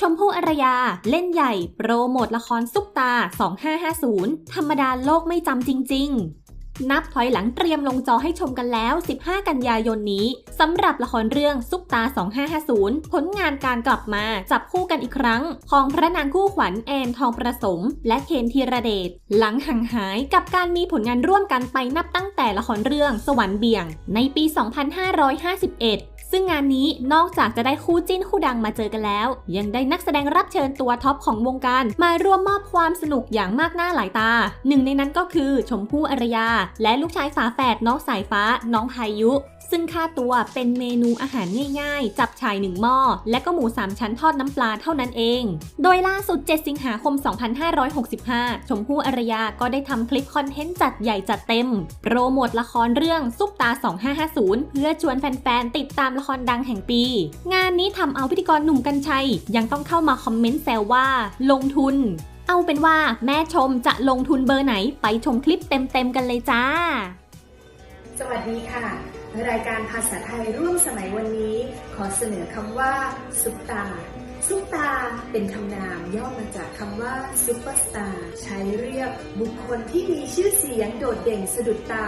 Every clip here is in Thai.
ชมพู่อารยา เล่นใหญ่ โปรโมทละครซุปตา 2550 ธรรมดาโลกไม่จำจริง ๆ นับถอยหลังเตรียมลงจอให้ชมกันแล้ว 15 กันยายนนี้สำหรับละครเรื่องซุปตา 2550 ผลงานการกลับมาจับคู่กันอีกครั้ง ของพระนางคู่ขวัญแอนทองประสม และเคนธีรเดชหลังห่างหายกับการมีผลงานร่วมกันไปนับตั้งแต่ละครเรื่องสวรรค์เบี่ยง ในปี 2551 ซึ่งงานนี้นอกจากจะได้คู่จิ้นคู่ดังมาเจอกันแล้ว ยังได้นักแสดงรับเชิญตัวท็อปของวงการ มาร่วมมอบความสนุกอย่างมากหน้าหลายตา หนึ่งในนั้นก็คือชมพู่อารยา และลูกชายฝาแฝดน้องสายฟ้า น้องพายุ ซึ่งค่าตัวเป็นเมนูอาหารง่ายๆ จับฉ่ายหนึ่งหม้อ และก็หมูสามชั้นทอดน้ำปลาเท่านั้นเอง โดยล่าสุด 7 สิงหาคม 2565 ชมพู่อารยาก็ได้ทำคลิปคอนเทนต์จัดใหญ่จัดเต็ม โปรโมทละครเรื่องซุปตา 2550 เพื่อชวนแฟนๆ ติดตามละครดังแห่งปี งานนี้ทำเอาพิธีกรหนุ่มกัญชัย ยังต้องเข้ามาคอมเมนต์แซวว่า ลงทุน เอาเป็นว่าแม่ชมจะลงทุนเบอร์ไหนไปชมคลิปเต็มๆกันเลยจ้า สวัสดีค่ะ รายการภาษาไทยร่วมสมัยวันนี้ ขอเสนอคำว่าซุปตา ซุปตาเป็นคำนามย่อมาจากคำว่าซูเปอร์สตาร์ใช้เรียกบุคคลที่มีชื่อเสียงโดดเด่นสะดุดตา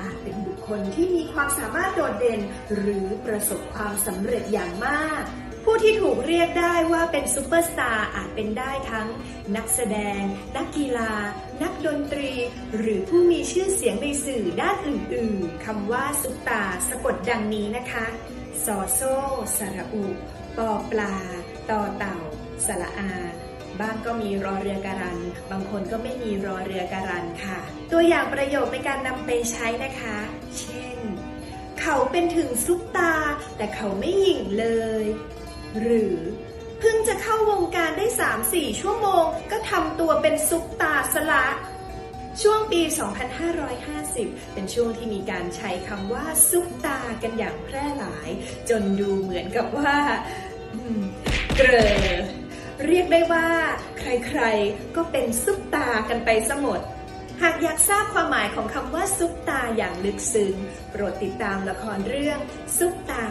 อาจเป็นบุคคลที่มีความสามารถโดดเด่น หรือประสบความสำเร็จอย่างมาก ผู้ที่ถูกเรียกได้ว่าเป็นซูเปอร์สตาร์อาจเป็นได้ทั้ง นักแสดง นักกีฬา นักดนตรี หรือผู้มีชื่อเสียงในสื่อด้านอื่นๆคำว่าซุปตาสะกดดังนี้นะคะซอโซสระอุปอปลา ต่อเต่าสระอา บ้างก็มีรอเรือการัน บางคนก็ไม่มีรอเรือการันค่ะ ตัวอย่างประโยคในการนำไปใช้นะคะ เช่น เขาเป็นถึงซุปตา แต่เขาไม่หยิ่งเลย หรือ เพิ่งจะเข้าวงการได้ 3-4 ชั่วโมง ก็ทำตัวเป็นซุปตาสละช่วงปี 2550 เป็นช่วงที่มีการใช้คำว่าซุปตากันอย่างแพร่หลาย จนดูเหมือนกับว่า เกรอเรียกได้ว่า ใครๆ ก็เป็นซุปตากันไปซะหมด หากอยากทราบความหมายของคำว่าซุปตาอย่างลึกซึ้งโปรดติดตามละครเรื่องซุปตา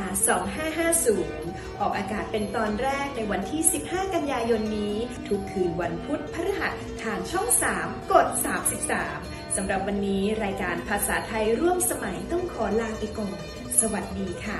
2550 ออกอากาศเป็นตอนแรกในวันที่ 15 กันยายนนี้ ทุกคืนวันพุธพฤหัสทางช่อง 3 กด 33 สำหรับวันนี้รายการภาษาไทยร่วมสมัยต้องขอลาไปก่อน สวัสดีค่ะ